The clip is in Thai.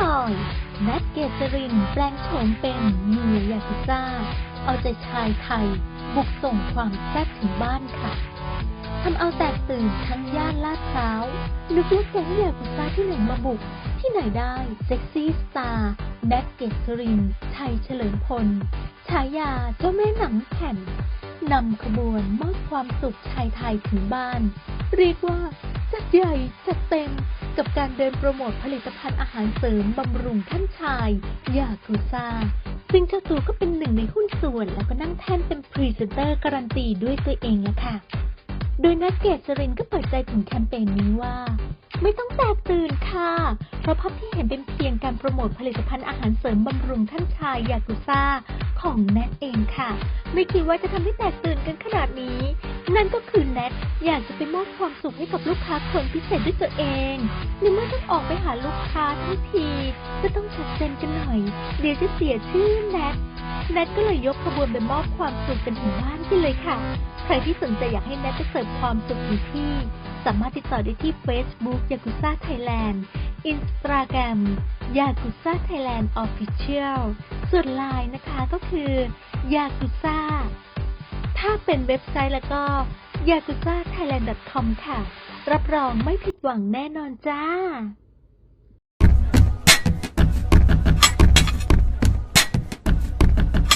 ร่อยแนทเกษรินแปลงโฉมเป็นเมียยากุซ่า เอาใจชายไทย บุกส่งความแซ่บถึงบ้านค่ะทำเอาแตกตื่นทั้งย่านลาดพร้าวนึกว่าแก๊งยากุซ่าที่ไหนมาบุก ที่ไหนได้เซ็กซี่สตาร์แนทเกษรินชัยเฉลิมพลฉายาเจ้าแม่หนังแผ่นนำขบวนมอบความสุขชายไทยถึงบ้าน เรียกว่าจัดใหญ่จัดเต็ม กับการเดินโปรโมทผลิตภัณฑ์อาหารเสริมบำรุงท่านชายยากุซ่า ซึ่งเจ้าตัวก็เป็นหนึ่งในหุ้นส่วนแล้วก็นั่งแท่นเป็นพรีเซนเตอร์การันตีด้วยตัวเองแล้วค่ะ โดยนักเกษรินก็เปิดใจถึงแคมเปญนี้ว่า ไม่ต้องแตกตื่นค่ะ เพราะภาพที่เห็นเป็นเพียงการโปรโมทผลิตภัณฑ์อาหารเสริมบำรุงท่านชายยากุซ่า ของแนทเองค่ะ ไม่คิดว่าจะทำให้แตกตื่นกันขนาดนี้ นั่นก็คือแนทอยากจะไปมอบความสุขให้กับลูกค้าคนพิเศษด้วยตัวเองในเมื่อต้องออกไปหาลูกค้าทั้งที ก็ต้องชัดเจนกันหน่อย เดี๋ยวจะเสียชื่อแนทแนทก็เลยยกขบวนไปมอบความสุขกันถึงบ้านกันเลยค่ะ ใครที่สนใจอยากให้แนทไปเสิร์ฟความสุขถึงที่ สามารถติดต่อได้ที่ Facebook y a k u z a Thailand Instagram y a k u z a Thailand Official ส่วนไลน์นะคะก็คือยากุซ่า ถ้าเป็นเว็บไซต์แล้วก็ y a k u z a Thailand com ค่ะ รับรองไม่ผิดหวังแน่นอนจ้า